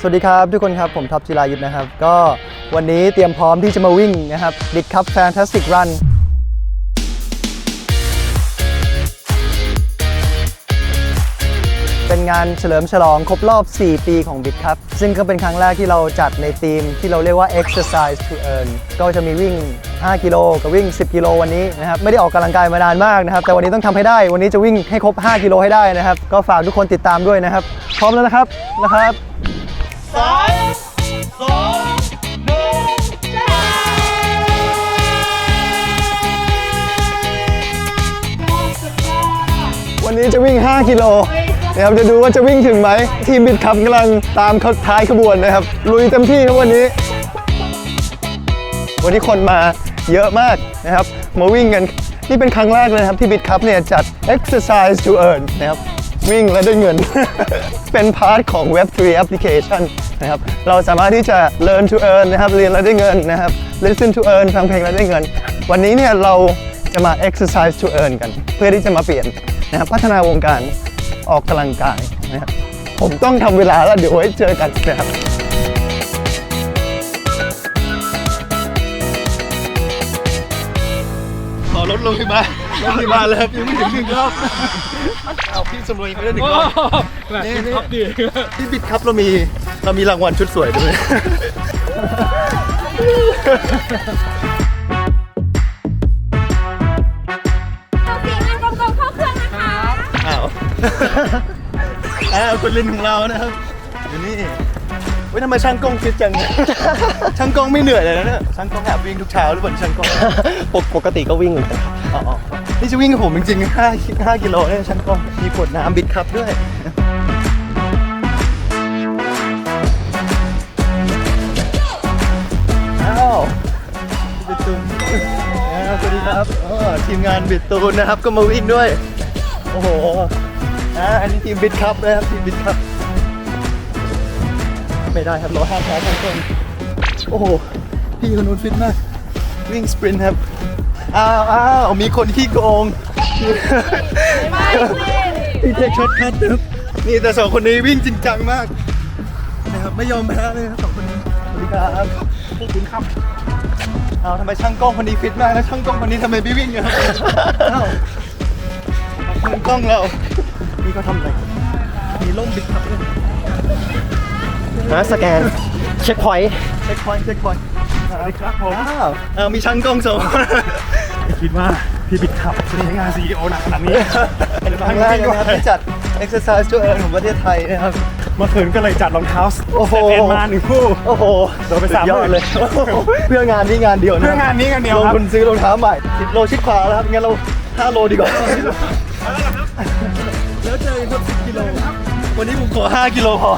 สวัสดีครับทุกคนครับผมท็อปจิรายุทธนะครับ ก็วันนี้เตรียมพร้อมที่จะมาวิ่งนะครับบิดคัพแฟนตาสติกรันเป็นงานเฉลิมฉลองครบรอบ 4 ปีของบิดครับซึ่งก็เป็นครั้งแรกที่เราจัดในทีมที่เราเรียกว่า exercise to earn ก็จะมีวิ่ง 5 กิโลกับวิ่ง 10 กิโลวันนี้นะครับ ไม่ได้ออกกำลังกายมานานมากนะครับ แต่วันนี้ต้องทำให้ได้ วันนี้จะวิ่งให้ครบ 5 กิโลให้ได้นะครับ ก็ฝากทุกคนติดตามด้วยนะครับ พร้อมแล้วนะครับ นะครับ นนี้จะวิ่ง 5 กิโลนะครับจะดูว่าจะวิ่งถึงไหม ทีมบิดขับกำลังตามเขาท้ายขบวนนะครับ ลุยเต็มที่ครับวันนี้ วันนี้คนมาเยอะมากนะครับ มาวิ่งกัน นี่เป็นครั้งแรกเลยนะครับ ที่บิดคัพเนี่ยจัด exercise to earn นะครับวิ่งและได้เงิน เป็นพาร์ทของ Web3 application นะครับ เราสามารถที่จะ learn to earn นะครับ เรียนแล้วได้เงินนะครับ listen to earn ฟังเพลงแล้วได้เงิน วันนี้เนี่ยเราจะมา exercise to earn กัน เพื่อที่จะมาเปลี่ยน นะครับพัฒนาวงการออกกำลังกายนะครับผมต้องทำเวลาแล้วเดี๋ยวไว้เจอกันนะครับขอรถโรงพยาบาลโรงพยาบาลเลยครับยังไม่ถึงหนึ่งรอบเอาพี่สมรวยยังไม่ได้หนึ่งรอบแบบนี้ครับดีที่บิดครับเรามีเรามีรางวัลชุดสวยด้วย อ้าวคุณลินของเรานะครับอยู่นี่เว้ยทำไมช่างกล้องฟิตจังเนี่ย ช่างกล้องไม่เหนื่อยเลยนะเนี่ยช่างกล้องแอบวิ่งทุกเช้าหรือเปล่าช่างกล้องปกปกติก็วิ่งเหมือนกันอ๋ออ๋อนี่จะวิ่งกับผมจริงๆ5 5กิโลเนี่ยช่างกล้องมีขวดน้ำบิดครับด้วย อ้าวบิดตูนอ่าสวัสดีครับอ๋อทีมงานบิดตูนนะครับก็มาวิ่งด้วย โอ้โห อ่าอันนี้ทีมบิดครับนะครับทีมบิดครับ ไม่ได้ครับเราห้ามแพ้ทั้งคนโอ้โห พี่คนนู้นฟิตมาก วิ่งสปรินต์ครับ อ้าวอ้าวมีคนขี้โกงพี่เทคช็อตคัทนะครับนี่แต่สองคนนี้วิ่งจริงจังมากนะครับไม่ยอมแพ้เลยครับสองคนนี้สวัสดีครับขอบคุณครับเอาทำไมช่างกล้องคนนี้ฟิตมากแล้วช่างกล้องคนนี้ทำไมไม่วิ่งอะครับอ้าช่างกล้องเรา นี่เขาทำอะไรมีล่มบิดครับด้วยนะสแกน เช็คพอยต์เช็คพอยต์เช็คพอยต์สวัสดีครับผมอ้าวเออมีช่างกล้องสองคิดว่าพี่บิดขับจะได้งานซีอีโอหนักขนาดนี้เป็นครั้งแรกนะครับที่จัด exercise to earn ของประเทศไทยนะครับเมื่อคืนก็เลยจัดรองเท้าโอ้โหเอ็นมาหนึ่งคู่โอ้โหโดนไปสามสุยอดหมื่นเลย เพื่องานนี้งานเดียวนะเพื่องานนี้งานเดียวลงครับทุนซื้อรองเท้าใหม่10โลชิดขวาแล้วครับงั้นเรา5โลดีกว่า แล้วเจอกันครับ10กิโลวันนี้ผมขอ5กิโลพอ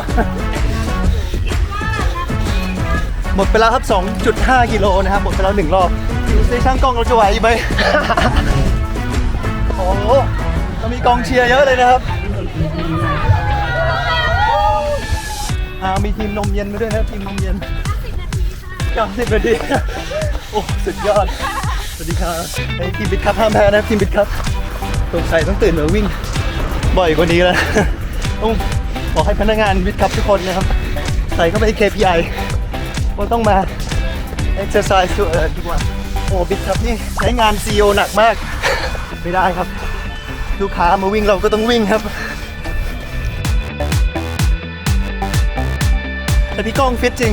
หมดไปแล้วครับ 2.5 กิโลนะครับ หมดไปแล้วหนึ่งรอบ ดูซิช่างกล้องเราจะไหวไหม โอ้โหเรามีกองเชียร์เยอะเลยนะครับอ่ามีทีมนมเย็นมาด้วยนะครับทีมนมเย็น90นาทีโอ้สุดยอด สวัสดีครับไอ้ทีมบิดคัพห้ามแพ้นะทีมบิดคัพสงสัยต้องตื่นมาวิ่ง บ่อยกว่านี้แล้วต้องบอกให้พนักงานบิดคัพทุกคนนะครับ ใส่เข้าไปใน KPI ว่าต้องมา exercise ทุกเออทุกวันโอ้บิดคัพนี่ใช้งาน CEO หนักมาก ไม่ได้ครับ ลูกค้ามาวิ่งเราก็ต้องวิ่งครับแต่พี่ก้องฟิตจริง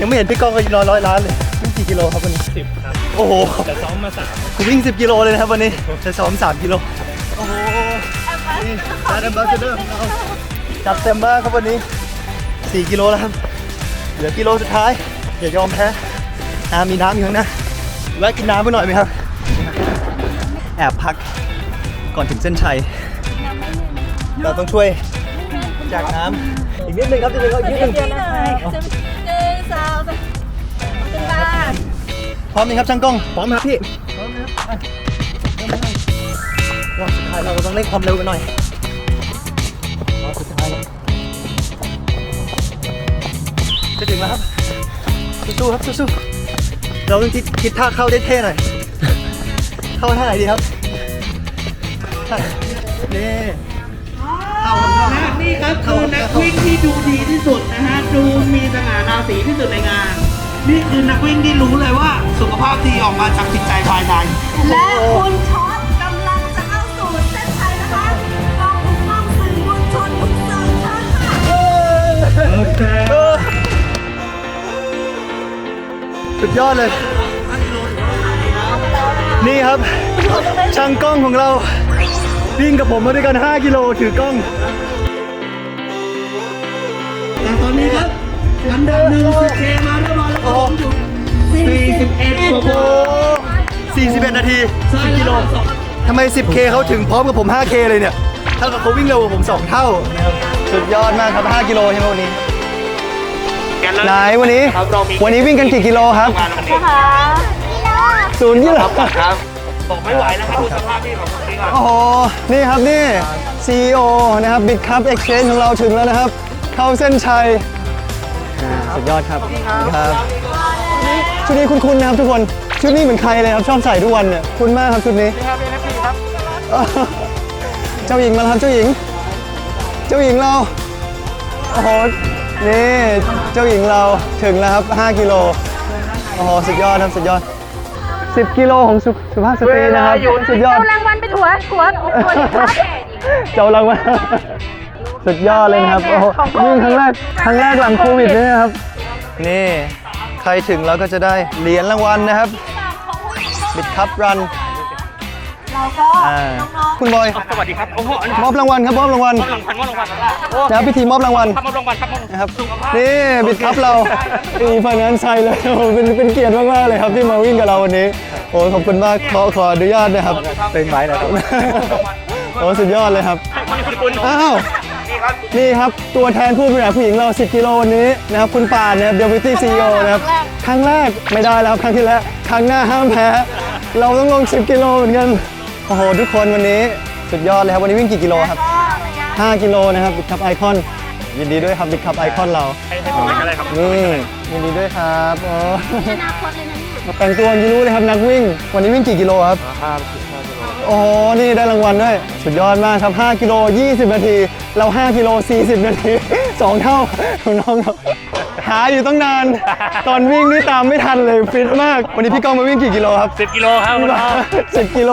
ยังไม่เห็นพี่ก้องก็นอนร้อยล้านเลยวิ่งกี่กิโลครับวันนี้สิบครับ โอ้โหแต่ซ้อมมาสามผมวิ่ง10กิโลเลยนะครับวันนี้จะซ้อม3กิโลโอ้โห นี่การแอมบาสเดอร์ของเราจัดเต็มมากครับวันนี้ 4 กิโลแล้วครับ เหลือกิโลสุดท้าย อย่ายอมแพ้อ่ามีน้ำอยู่ข้างหน้าแวะกินน้ำไปหน่อยไหมครับ แอบพักก่อนถึงเส้นชัย เราต้องช่วยจากน้ำอีกนิดนึงครับนิดนึงครับอีกนิดนึงเดี๋ยวเลยหนึ่งสองสามขึ้นบ้าพร้อมไหมครับช่างกล้อง พร้อมครับพี่ พร้อมครับ รอบสุดท้ายเราต้องเร่งความเร็วกันหน่อยรอบสุดท้ายแล้วจะถึงแล้วครับสู้ๆครับสู้ๆเราต้องคิดคิดท่าเข้าได้เท่หน่อย เข้าท่าไหนดีครับท่านี่เข้าครับเข้านี่ครับคือนักวิ่งที่ดูดีที่สุดนะฮะ ดูาสีที่สุดในงาน นี่คือนักวิ่งที่รู้เลยว่า สุขภาพดีออกมาจากจิตใจภายใน และคุณช็อต สุดยอดเลย นี่ครับ ช่างกล้องของเรา วิ่งกับผมมาด้วยกัน 5 กิโลถือกล้องแต่ตอนนี้ครับอันดับหนึ่งสิบเคมาเรียบร้อยแล้วครับผมอยู่41กว่าโอ้41นาที10กิโลทำไม 10K เขาถึงพร้อมกับผม 5K เลยเนี่ย เท่ากับเขาวิ่งเร็วกว่าผม 2 เท่านะครับ สุดยอดมากครับ 5 กิโลใช่ไหมวันนี้ไหนวันนี้วันนี้วิ่งกันกี่กิโลครับนะคะศูนย์กิโลครับบอกไม่ไหวแล้วครับดูสภาพพี่ของคนนี้ก่อนโอ้โห นี่ครับนี่ CEO นะครับ Big Cup Exchange ของเราถึงแล้วนะครับ เข้าเส้นชัยอ่าสุดยอดครับครับชุดนี้คุ้นๆนะครับทุกคนชุดนี้เหมือนใครเลยครับชอบใส่ทุกวันเนี่ยคุ้นมากครับชุดนี้ครับ เจ้าหญิงมาแล้วครับเจ้าหญิง เจ้าหญิงเรา โอ้โห นี่ เจ้าหญิงเราถึงแล้วครับ 5 กิโล โอ้โห สุดยอดครับ สุดยอด 10 กิโลของสุสุภาพสตรีนะครับ สุดยอด เอารางวัลเป็นหัวหัวหัวดีครับเจ้ารางวัล สุดยอดเลยนะครับ โอ้โหวิ่งครั้งแรก ครั้งแรกหลังโควิดด้วยนะครับ นี่ ใครถึงแล้วก็จะได้เหรียญรางวัลนะครับ บิดคัพรัน เราก็อ่าน้องคุณบอยสวัสดีครับ โอ้โหอันนี้มอบรางวัลครับมอบรางวัลรางวัลว่ารางวัลอะไรโอ้นะครับพิธีมอบรางวัลทำมารางวัลครับมอบนะครับนี่บิดคัพเราอีฟันนั้นใช่เลยโอ้โหเป็นเป็นเกียรติมากๆเลยครับที่มาวิ่งกับเราวันนี้โอ้ขอบคุณมากขอขออนุญาตนะครับเป็นไม้นะครับโอ้สุดยอดเลยครับ คนนี้คุณคุณอ้าว นี่ครับนี่ครับ ตัวแทนผู้บริหารผู้หญิงเรา 10 กิโลวันนี้นะครับ คุณป่านนะครับเดวิตี้ซีโอนะครับ ครั้งแรกไม่ได้แล้วครับครั้งที่แล้ว ครั้งหน้าห้ามแพ้ เราต้องลง 10 กิโลเหมือนกัน โอ้โหทุกคนวันนี้สุดยอดเลยครับ วันนี้วิ่งกี่กิโลครับ 5 กิโลนะครับบิ๊กคัพไอคอนยินดีด้วยครับบิ๊กคัพไอคอนเราให้ให้ผมอะไรครับนี่ยินดีด้วยครับโอ้ๆอนาคตเลยนะเนี่ยแต่งตัวอยังรู้เลยครับนักวิ่ง วันนี้วิ่งกี่กิโลครับโอ้โหนี่ได้รางวัลด้วยสุดยอดมากครับ 5 กิโล 20 นาที เรา 5 กิโล 40 นาที 2 เท่าของน้องครับหาอยู่ตั้งนาน ตอนวิ่งนี่ตามไม่ทันเลยฟิตมาก วันนี้พี่ก้องมาวิ่งกี่กิโลครับสิบกิโลครับคุณพ่อ10 กิโล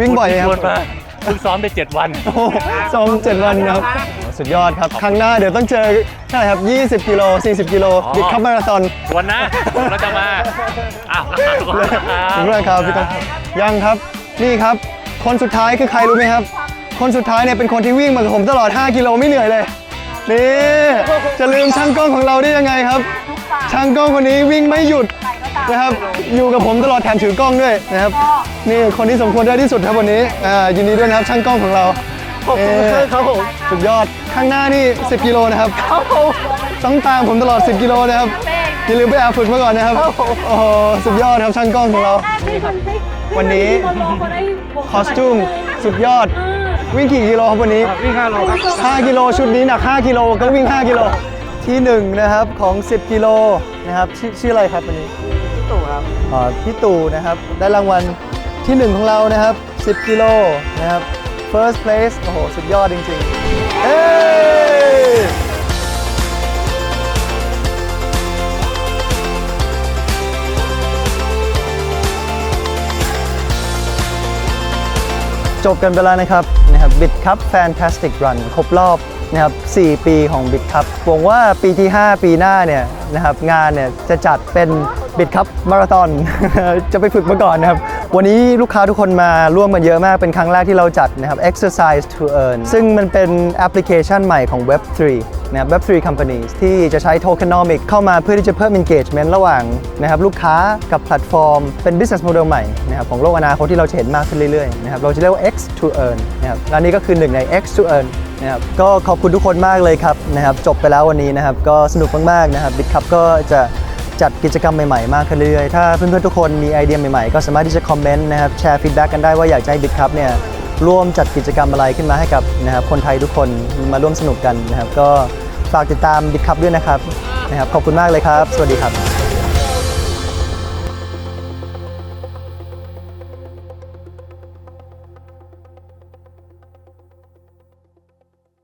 วิ่งบ่อยไหมครับขณที่ชวนมาเพิ่งซ้อมได้เจ็ดวัน โอ้โหซ้อม7วันนะครับ สุดยอดครับ ครั้งหน้าเดี๋ยวต้องเจอใช่ครับ 20 กิโล 40 กิโลอ๋อ บิดคัพมาราธอนวันนะ เราจะมาอ้าวขอบคุณคขอบคุณรัมากบครับพี่ก้องยังครับ นี่ครับ คนสุดท้ายคือใครรู้ไหมครับ คนสุดท้ายเนี่ยเป็นคนที่วิ่งมากับผมตลอด 5 กิโลไม่เหนื่อยเลย นี่ จะลืมช่างกล้องของเราได้ยังไงครับ ช่างกล้องคนนี้วิ่งไม่หยุดนะครับ อยู่กับผมตลอดแถมถือกล้องด้วยนะครับ นี่คนที่สมควรได้ที่สุดครับวันนี้อ่ายินดีด้วยนะครับช่างกล้องของเราขอบคุณครับผม สุดยอดข้างหน้านี่ 10 กิโลนะครับต้องตามผมตลอด 10 กิโลนะครับอย่าลืมไปแอบฝึกมาก่อนนะครับโอ้โหสุดยอดครับช่างกล้องของเรา วันนี้คอสตูมสุดยอด วิ่งกี่กิโลครับวันนี้วิ่ง5โลครับ5กิโลชุดนี้หนัก5กิโลก็วิ่ง 5 กิโลที่1นะครับของ 10 กิโลนะครับชื่อชื่ออะไรครับวันนี้พี่ตู่ครับอ๋อพี่ตู่นะครับได้รางวัล ที่ 1 ของเรานะครับ 10 กิโลนะครับ first place โอ้โห สุดยอดจริงๆ เอ้จบกันไปแล้วนะครับนะครับบิดคัพแฟนตาสติกรันครบรอบนะครับ 4 ปีของบิดคัพหวังว่าปีที่ 5 ปีหน้าเนี่ยนะครับงานเนี่ยจะจัดเป็นบิดคัพมาราธอนจะไปฝึกมาก่อนนะครับ วันนี้ลูกค้าทุกคนมาร่วมกันเยอะมากเป็นครั้งแรกที่เราจัดนะครับ Exercise to Earn ซึ่งมันเป็นแอปพลิเคชันใหม่ของ Web3 นะครับ Web3 Companies ที่จะใช้ Tokenomic เข้ามาเพื่อที่จะเพิ่ม engagement ระหว่างนะครับลูกค้ากับแพลตฟอร์ม เป็น business model ใหม่นะครับของโลกอนาคตที่เราจะเห็นมากขึ้นเรื่อยๆนะครับเราจะเรียกว่า X to Earn นะครับและนี่ก็คือหนึ่งใน X to Earn นะครับก็ขอบคุณทุกคนมากเลยครับนะครับจบไปแล้ววันนี้นะครับก็สนุกมากๆนะครับ BitCup ก็จะ จัดกิจกรรมใหม่ๆ มากขึ้นเรื่อยๆ ถ้าเพื่อนๆทุกคนมีไอเดียใหม่ๆ ก็สามารถที่จะคอมเมนต์นะครับแชร์ฟีดแบ็กกันได้ว่าอยากจะให้บิทครับเนี่ยร่วมจัดกิจกรรมอะไรขึ้นมาให้กับนะครับคนไทยทุกคนมาร่วมสนุกกันนะครับก็ฝากติดตามบิทครับด้วยนะครับนะครับขอบคุณมากเลยครับ สวัสดีครับ